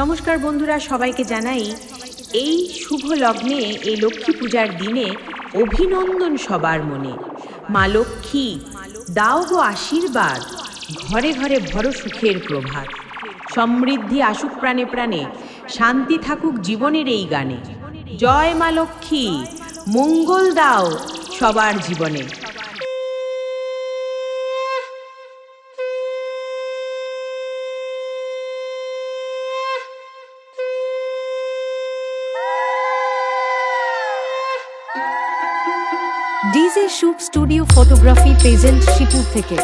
নমস্কার বন্ধুরা, সবাইকে জানাই এই শুভ লগ্নে, এই লক্ষ্মী পূজার দিনে অভিনন্দন সবার মনে। মা লক্ষ্মী, দাও গো আশীর্বাদ, ঘরে ঘরে ভর সুখের প্রভাত। সমৃদ্ধি আসুক প্রাণে প্রাণে, শান্তি থাকুক জীবনের এই গানে। জয় মা লক্ষ্মী, মঙ্গল দাও সবার জীবনে। ডিজে শুভ স্টুডিও ফটোগ্রাফি পেজেন্ট শিপুর থেকে।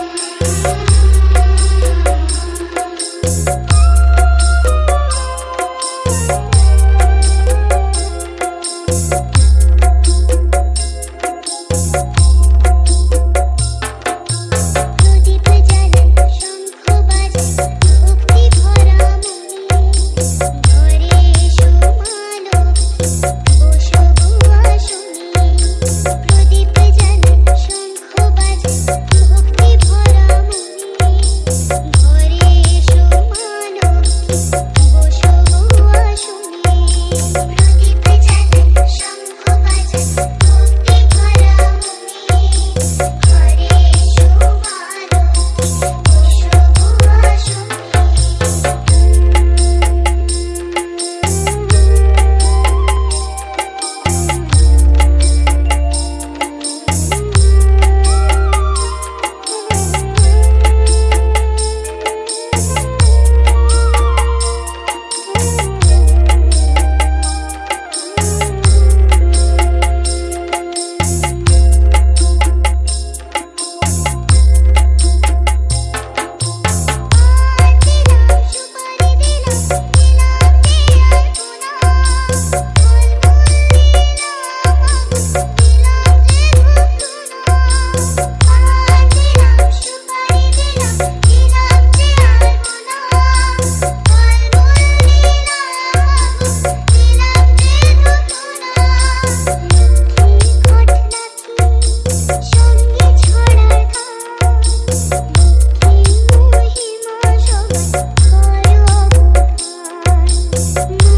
you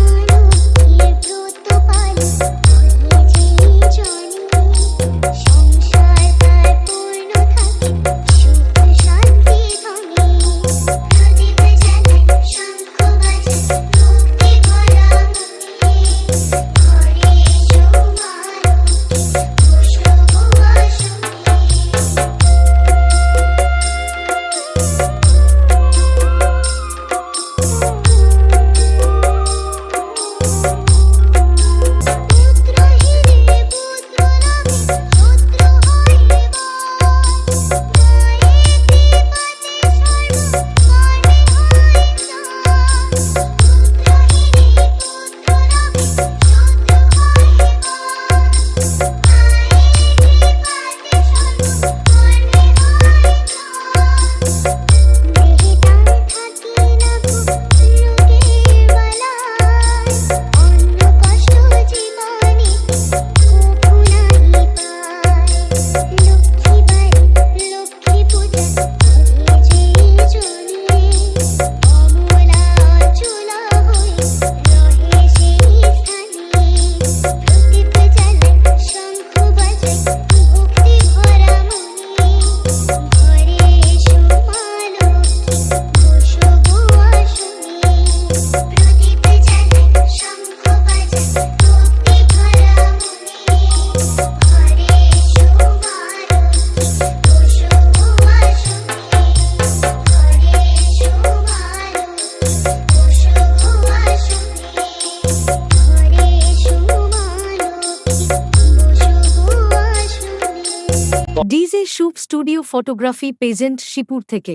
DJ Shubho studio photography পেজেন্ট শিপুর থেকে।